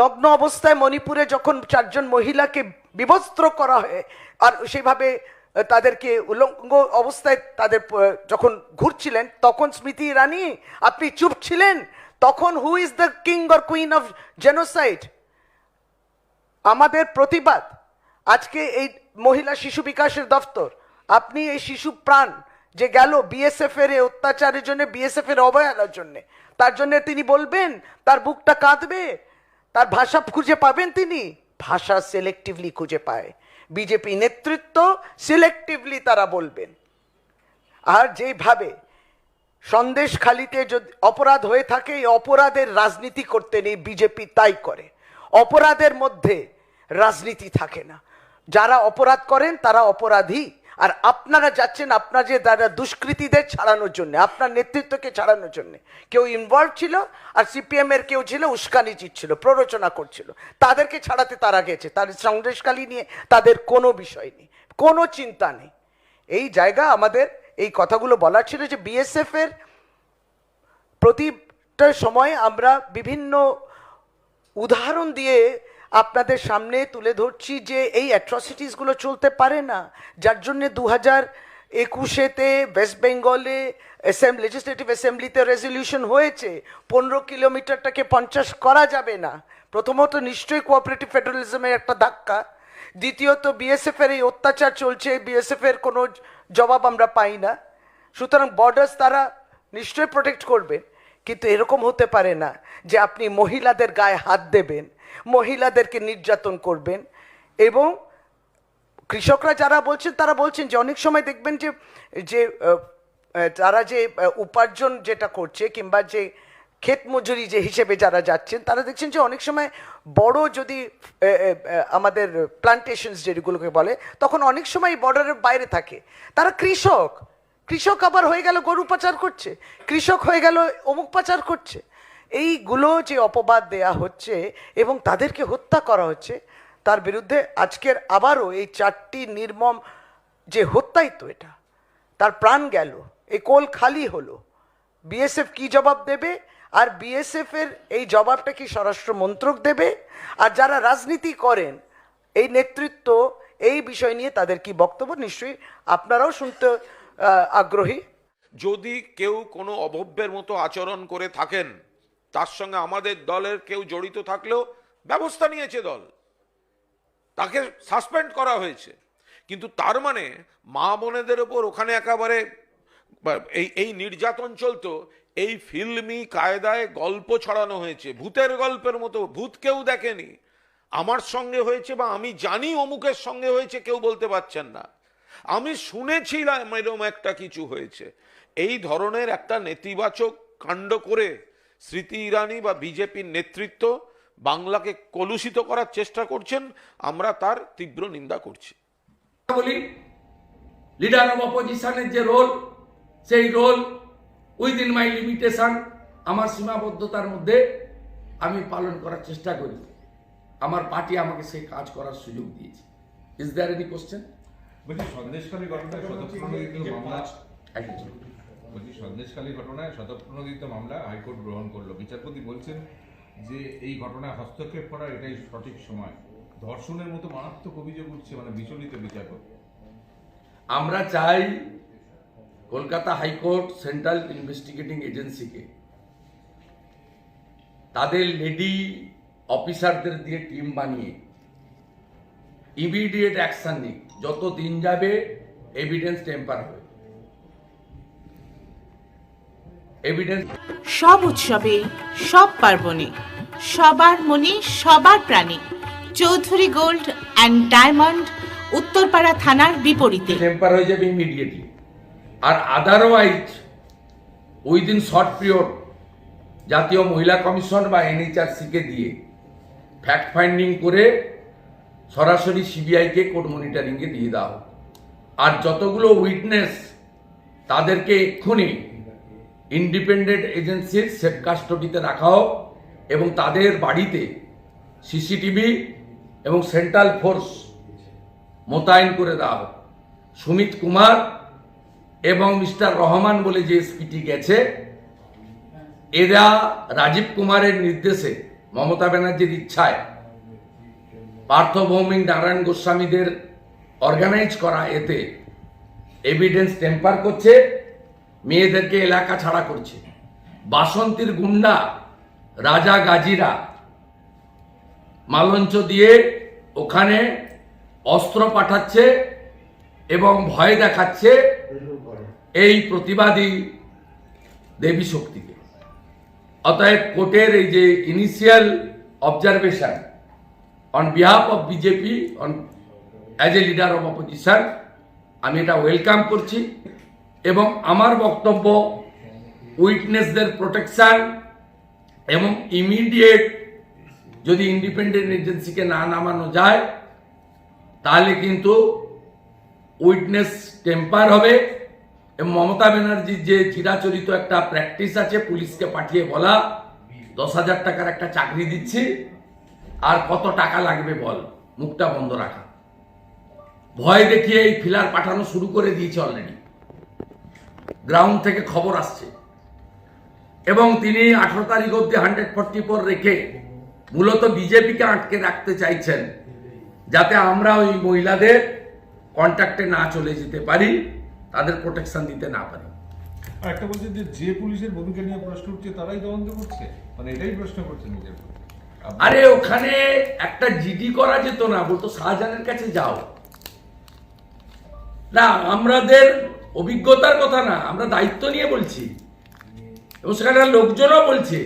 নগ্ন অবস্থায় মণিপুরে যখন চারজন মহিলাকে বিবস্ত্র করা হয়, আর সেইভাবে তাদেরকে উলঙ্গ অবস্থায় তাদের যখন ঘুরছিলেন, তখন স্মৃতি ইরানি, আপনি চুপ ছিলেন? তখন who is the king or queen of genocide আমাদের প্রতিবাদ। আজকে এই মহিলা শিশু বিকাশের দপ্তর আপনি এই শিশু প্রাণ যে গেল বিএসএফ এর অত্যাচারের জন্য বিএসএফ এর অবহেলার জন্য, তার জন্য তিনি বলবেন, তার বুকটা কাঁদবে। তার ভাষা খুঁজে পাবেন তিনি। ভাষা সিলেক্টিভলি খুঁজে পায়। বিজেপি নেতৃত্ব সিলেক্টিভলি তারা বলবেন। আর যেভাবে সন্দেশখালিতে যদি অপরাধ হয়ে থাকে, এই অপরাধের রাজনীতি করতে নেই বিজেপি, তাই করে। অপরাধের মধ্যে রাজনীতি থাকে না। যারা অপরাধ করেন, তারা অপরাধী আর আপনারা যাচ্ছেন আপনার যে যারা দুষ্কৃতীদের ছাড়ানোর জন্য, আপনার নেতৃত্বকে ছাড়ানোর জন্য। কেউ ইনভলভ ছিল আর সিপিএম এর কেউ ছিল, উস্কানি দিচ্ছিল, প্ররোচনা করছিল। তাদেরকে ছাড়াতে তারা গেছে। তাদের সন্দেশখালী নিয়ে তাদের কোনো বিষয় নেই, কোনো চিন্তা নেই। এই জায়গা আমাদের, এই কথাগুলো বলার ছিল যে বিএসএফ এর প্রতিটা সময় আমরা বিভিন্ন উদাহরণ দিয়ে আপনাদের সামনে তুলে ধরছি যে এই অ্যাট্রসিটিসগুলো চলতে পারে না। যার জন্যে দু হাজার একুশেতে ওয়েস্ট বেঙ্গলে অ্যাসেম্বলি লেজিসলেটিভ অ্যাসেম্বলিতে রেজলিউশন হয়েছে। পনেরো কিলোমিটারটাকে পঞ্চাশ করা যাবে না। প্রথমত নিশ্চয়ই কোঅপারেটিভ ফেডারেলিজমের একটা ধাক্কা। দ্বিতীয়ত বিএসএফের এই অত্যাচার চলছে বিএসএফের কোনো জবাব আমরা পাই না। সুতরাং বর্ডার্স তারা নিশ্চয়ই প্রোটেক্ট করবেন কিন্তু এরকম হতে পারে না যে আপনি মহিলাদের গায়ে হাত দেবেন, মহিলাদেরকে নির্যাতন করবেন এবং কৃষকরা যারা বলছেন তারা বলছেন যে অনেক সময় দেখবেন যে যে তারা যে উপার্জন যেটা করছে কিংবা যে ক্ষেত মজুরি যে হিসেবে যারা যাচ্ছেন, তারা দেখছেন যে অনেক সময় বড় যদি আমাদের প্লান্টেশনস যেগুলোকে বলে, তখন অনেক সময় বর্ডারের বাইরে থাকে। তারা কৃষক কৃষক আবার হয়ে গেল গরু পাচার করছে, কৃষক হয়ে গেল অমুক পাচার করছে। এইগুলো যে অপবাদ দেয়া হচ্ছে এবং তাদেরকে হত্যা করা হচ্ছে, তার বিরুদ্ধে আজকের আবারও এই চারটি নির্মম যে হত্যাই তো এটা, তার প্রাণ গেল এই কোল খালি হলো। বিএসএফ কি জবাব দেবে? আর বিএসএফ এর এই জবাবটা কি স্বরাষ্ট্র মন্ত্রক দেবে? আর যারা রাজনীতি করেন, এই নেতৃত্ব, এই বিষয় নিয়ে তাদের কি বক্তব্য? নিশ্চয়ই আপনারাও শুনতে আগ্রহী? যদি কেউ কোনো অভব্যের মতো আচরণ করে থাকেন, তার সঙ্গে আমাদের দলের কেউ জড়িত থাকলেও ব্যবস্থা নিয়েছে দল। তাকে সাসপেন্ড করা হয়েছে। কিন্তু তার মানে মা বোনেদের ওপর ওখানে একেবারে এই এই নির্যাতন চলতো, এই ফিল্মি কায়দায় গল্প ছড়ানো হয়েছে। ভূতের গল্পের মতো, ভূত কেউ দেখেনি। আমার সঙ্গে হয়েছে বা আমি জানি অমুকের সঙ্গে হয়েছে, কেউ বলতে পারছেন না। আমি শুনেছিলাম এরকম একটা কিছু হয়েছে। এই ধরনের একটা নেতিবাচক কাণ্ড করে স্মৃতি ইরানি বা বিজেপির নেতৃত্ব বাংলাকে কলুষিত করার চেষ্টা করছেন, আমরা তার তীব্র নিন্দা করছি। বলি লিডার অফ অপোজিশনের যে রোল সেই রোল উইদিন মাই লিমিটেশন আমার সীমাবদ্ধতার মধ্যে আমি পালন করার চেষ্টা করি। আমার পার্টি আমাকে সেই কাজ করার সুযোগ দিয়েছে। ইজ দ্যার এনি কোশ্চেন বলছি সন্দেশখালী ঘটনায় শতপ্রণোদিত মামলা বলছি সন্দেশখালী ঘটনায় শতপ্রণোদিত মামলা হাইকোর্ট গ্রহণ করল। বিচারপতি বলছেন যে এই ঘটনায় হস্তক্ষেপ করার এটাই সঠিক সময়। ধর্ষণের মতো মারাত্মক অভিযোগ উঠছে মানে বিচলিত বিচারপতি। আমরা চাই কলকাতা হাইকোর্ট সেন্ট্রাল ইনভেস্টিগেটিং এজেন্সিকে তাদের লেডি অফিসারদের দিয়ে টিম বানিয়ে ইমিডিয়েট অ্যাকশন নিক। যত দিন যাবে এভিডেন্স টেম্পার হবে। এভিডেন্স সব উৎসবে সব পার্বণে সবার মনে সবার প্রাণে Chowdhury gold and diamond Uttarpara থানার বিপরীতে। টেম্পার হয়ে যাবে ইমিডিয়েটলি আর আদারওয়াইজ উইদিন শর্ট পিরিয়ড জাতীয় মহিলা কমিশন বা এনএইচআরসিকে দিয়ে ফ্যাক্ট ফাইন্ডিং করে সরাসরি সিবিআইকে কোর্ট মনিটরিংয়ে দিয়ে দাও আর যতগুলো উইটনেস তাদেরকে এক্ষুনি ইন্ডিপেন্ডেন্ট এজেন্সির সেফ কাস্টডিতে রাখা হোক এবং তাদের বাড়িতে সিসিটিভি এবং সেন্ট্রাল ফোর্স মোতায়েন করে দেওয়া হোক। সুমিত কুমার এবং মিস্টার রহমান বলে যে এসপিটি গেছে, এরা রাজীব কুমারের নির্দেশে মমতা ব্যানার্জির ইচ্ছায় পার্থ ভৌমিক নারায়ণ গোস্বামীদের অর্গানাইজ করা এতে এভিডেন্স টেম্পার করছে, মেয়েদেরকে এলাকা ছাড়া করছে। বাসন্তীর গুন্ডা, রাজা গাজীরা মালঞ্চ দিয়ে ওখানে অস্ত্র পাঠাচ্ছে এবং ভয় দেখাচ্ছে এই প্রতিবাদী দেবী শক্তিকে। অতএব কোর্টের এই যে initial observation on behalf of BJP on as a leader of opposition আমি এটা ওয়েলকাম করছি এবং আমার বক্তব্য উইটনেসদের প্রোটেকশন এবং ইমিডিয়েট যদি ইন্ডিপেন্ডেন্ট এজেন্সিকে না নামানো যায়, তাহলে কিন্তু উইটনেস টেম্পার হবে। এবং মমতা ব্যানার্জির যে চিরাচরিত একটা প্র্যাকটিস আছে, পুলিশকে পাঠিয়ে বলা, দশ হাজার টাকার একটা চাকরি দিচ্ছি। আর কত টাকা লাগবে বল? মুখটা বন্ধ রাখা। ভয় দেখিয়ে এই ফিলার পাঠানো শুরু করে দিয়েছে অলরেডি গ্রাউন্ড থেকে খবর আসছে। এবং তিনি আঠারো তারিখ অব্দি হান্ড্রেড ফর্টি ফোর রেখে মূলত বিজেপিকে আটকে রাখতে চাইছেন, যাতে আমরা ওই মহিলাদের কন্ট্যাক্টে না চলে যেতে পারি, তাদের প্রোটেকশন দিতে না পারি। একটা বলছেন যে যে পুলিশের ভূমিকা নিয়ে প্রশ্ন উঠছে, তারাই তদন্ত করছে? মানে এটাই প্রশ্ন করছে নিজের আরে ওখানে একটা জিডি করা যেত না, বলতো শাহজাহানের কাছে যাও। না, আমাদের অভিজ্ঞতার কথা না, আমরা দায়িত্ব নিয়ে বলছি। এবং সেখানে লোকজনও বলছে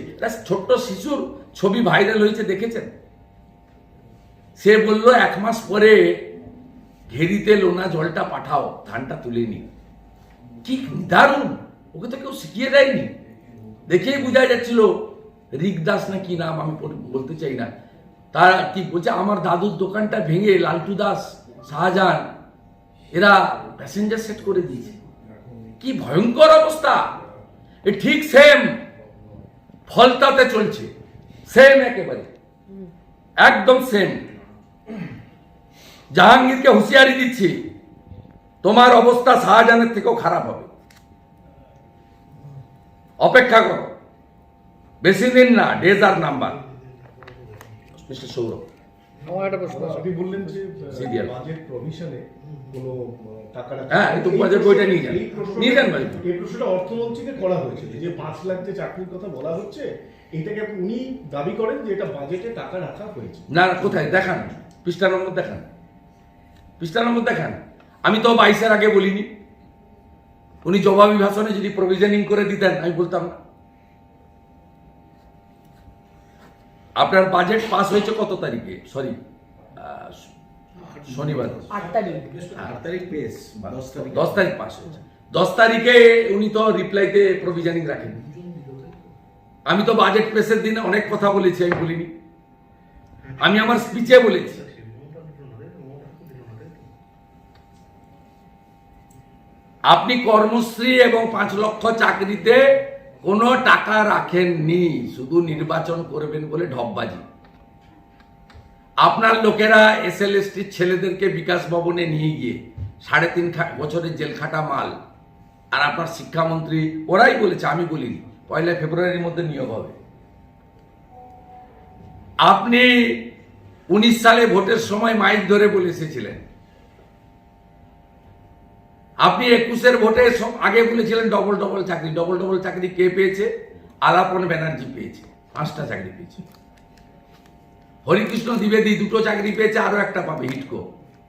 ছোট্ট শিশুর ছবি ভাইরাল হয়েছে, দেখেছেন? সে বলল, এক মাস পরে ঘেরিতে লোনা জলটা পাঠাও, ধানটা তুলে নি কি দারুণ ওকে তো কেউ শিখিয়ে দেয়নি। দেখেই বোঝা যাচ্ছিল রিক দাস না কি নাম আমি বলতে চাই না। তারা কি বলছে, আমার দাদুর দোকানটা ভেঙে লালটু দাস, শাহজাহান, এরা প্যাসেঞ্জার সেট করে দিয়েছে। কি ভয়ঙ্কর অবস্থা। এ ঠিক সেম ফলতাতে চলছে। সেম একেবারে। একদম সেম জাহাঙ্গীরকে হুঁশিয়ারি দিচ্ছি, তোমার অবস্থা শাহজাহানের থেকেও খারাপ হবে। অপেক্ষা করো। বেশি দিন না ডেজ আর নাম্বার মিস্টার সৌরভ। আমার একটা প্রশ্ন আপনি বললেন যে. বাজেট প্রভিশনে কোনো টাকা হ্যাঁ, এই তো budget বইটা নিয়ে যান। এই প্রশ্নটা- নিয়ে যান budget। এই প্রশ্নটা অর্থমন্ত্রীকে করা হয়েছে। যে পাঁচ লাখ যে চাকরির কথা বলা হচ্ছে এটাকে উনি দাবি করেন যে এটা বাজেটে টাকা রাখা হয়েছে। না কোথায়? দেখান। পৃষ্ঠা নম্বর দেখান। পৃষ্ঠা নম্বর দেখান। আমি তো বাইশের আগে বলিনি। উনি জবাবি ভাষণে যদি প্রভিশনিং করে দিতেন আমি বলতাম না। আপনার বাজেট পাস হয়েছে কত তারিখে? সরি শনিবার। আট তারিখ। আট তারিখ পেস দশ তারিখ। পাস হয়েছে। দশ তারিখে উনি তো রিপ্লাইতে প্রভিশনিং রাখেন। আমি তো বাজেট পেশের দিনে অনেক কথা বলেছি আমি বলিনি আমি আমার স্পিচে বলেছি। আপনি কর্মশ্রী এবং পাঁচ লক্ষ চাকরিতে কোনো টাকা রাখেননি, শুধু নির্বাচন করবেন বলে ঢপবাজি। আপনার লোকেরা এস এল ছেলেদেরকে বিকাশ ভবনে নিয়ে গিয়ে সাড়ে তিন বছরের জেল খাটা মাল, আর আপনার শিক্ষামন্ত্রী, ওরাই বলেছে, আমি বলিনি, পয়লা ফেব্রুয়ারির মধ্যে নিয়োগ হবে। আপনি উনিশ সালে ভোটের সময় মাইক ধরে বলে এসেছিলেন আপনি একুশের ভোটে সব আগে বলেছিলেন ডবল ডবল চাকরি ডবল ডবল চাকরি কে পেয়েছে? আলাপন ব্যানার্জি পেয়েছে, পাঁচটা চাকরি পেয়েছে। হরিকৃষ্ণ দ্বিবেদী দুটো চাকরি পেয়েছে, আরও একটা পাবে হিটকো।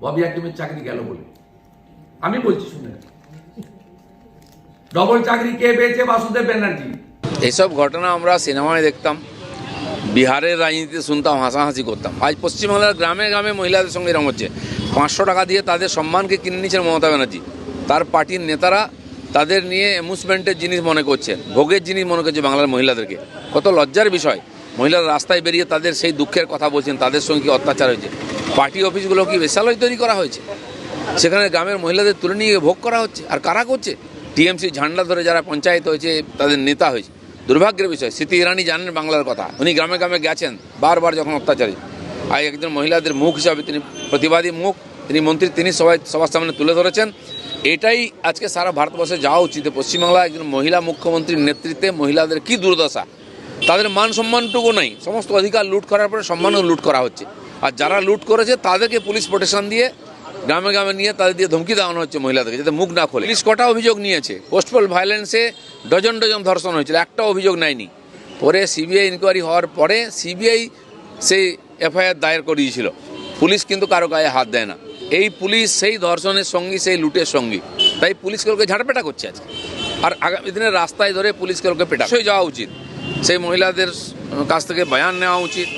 ববি হাকিমের চাকরি গেল বলে। আমি বলছি শুনে ডবল চাকরি কে পেয়েছে? বাসুদেব ব্যানার্জি। এইসব ঘটনা আমরা সিনেমায় দেখতাম, বিহারের রাজনীতিতে শুনতাম, হাসাহাসি করতাম। আজ পশ্চিমবাংলার গ্রামে গ্রামে মহিলাদের সঙ্গে এরকম হচ্ছে। পাঁচশো টাকা দিয়ে তাদের সম্মানকে কিনে নিচ্ছেন মমতা ব্যানার্জি। তার পার্টির নেতারা তাদের নিয়ে অ্যামুজমেন্টের জিনিস মনে করছেন ভোগের জিনিস মনে করছে বাংলার মহিলাদেরকে। কত লজ্জার বিষয়। মহিলারা রাস্তায় বেরিয়ে তাদের সেই দুঃখের কথা বলছেন, তাদের সঙ্গে কি অত্যাচার হয়েছে? পার্টি অফিসগুলো কি বেশালয় তৈরি করা হয়েছে? সেখানে গ্রামের মহিলাদের তুলে নিয়ে ভোগ করা হচ্ছে? আর কারা করছে? টিএমসি ঝান্ডা ধরে যারা পঞ্চায়েত হয়েছে, তাদের নেতা হয়েছে। দুর্ভাগ্যের বিষয়, স্মৃতি ইরানি জানেন বাংলার কথা। উনি গ্রামে গ্রামে গেছেন, বারবার যখন অত্যাচারী। আর একজন মহিলাদের মুখ হিসাবে তিনি প্রতিবাদী মুখ। তিনি মন্ত্রী, তিনি সবাই, সবার সামনে তুলে ধরেছেন। এটাই আজকে সারা ভারতবর্ষে যাওয়া উচিত। পশ্চিমবাংলা একজন মহিলা মুখ্যমন্ত্রীর নেতৃত্বে মহিলাদের কি দুর্দশা? তাদের মান সম্মানটুকু নাই। সমস্ত অধিকার লুট করার পরে সম্মানও লুট করা হচ্ছে। আর যারা লুট করেছে, তাদেরকে পুলিশ প্রোটেকশন দিয়ে, গ্রামে গ্রামে নিয়ে তাদের দিয়ে ধমকি দেওয়ানো হচ্ছে মহিলাদেরকে, যাতে মুখ না খোলে। পুলিশ কটা অভিযোগ নিয়েছে? পোস্টপল ভায়োলেন্সে ডজন ডজন ধর্ষণ হয়েছিল। একটা অভিযোগ নেয়নি। পরে সিবিআই ইনকোয়ারি হওয়ার পরে সিবিআই সেই এফআইআর দায়ের করিয়েছিল। পুলিশ কিন্তু কারও গায়ে হাত দেয় না। এই পুলিশ সেই ধর্ষণের সঙ্গী, সেই লুটের সঙ্গী। তাই পুলিশকে ওকে ঝাঁটপেটা করছে আজকে। আর আগামী দিনে রাস্তায় ধরে পুলিশকে ওকে পেটা হয়ে যাওয়া উচিত। সেই মহিলাদের কাছ থেকে বয়ান নেওয়া উচিত।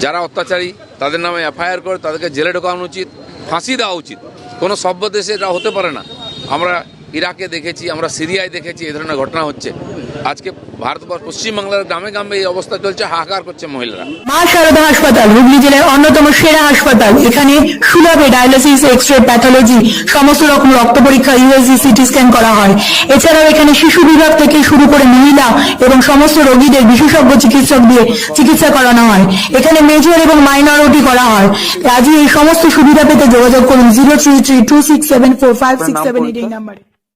যারা অত্যাচারী, তাদের নামে এফআইআর করে তাদেরকে জেলে ঢোকানো উচিত। ফাঁসি দেওয়া উচিত। কোনো সভ্য দেশে এটা হতে পারে না। আমরা ইরাকে দেখেছি, আমরা সিরিয়ায় দেখেছি, এই ধরনের ঘটনা হচ্ছে। আজকে ভারতবর্ষ পশ্চিমবাংলার গ্রামে গ্রামে এই অবস্থা চলছে, হাহাকার করছে মহিলারা। মা শারদা হাসপাতাল, হুগলি জেলার অন্যতম সেরা হাসপাতাল। এখানে সুলভে ডায়ালিসিস এক্স রে প্যাথোলজি সমস্ত রকম রক্ত পরীক্ষা ইউএসজি সিটি স্ক্যান করা হয়। এছাড়াও এখানে শিশু বিভাগ থেকে শুরু করে মহিলা এবং সমস্ত রোগীদের বিশেষজ্ঞ চিকিৎসক দিয়ে চিকিৎসা করানো হয়। এখানে মেজর এবং মাইনর ওটি করা হয়। আজই এই সমস্ত সুবিধা পেতে যোগাযোগ করুন zero three three two six seven four five six seven eight এই নাম্বারে।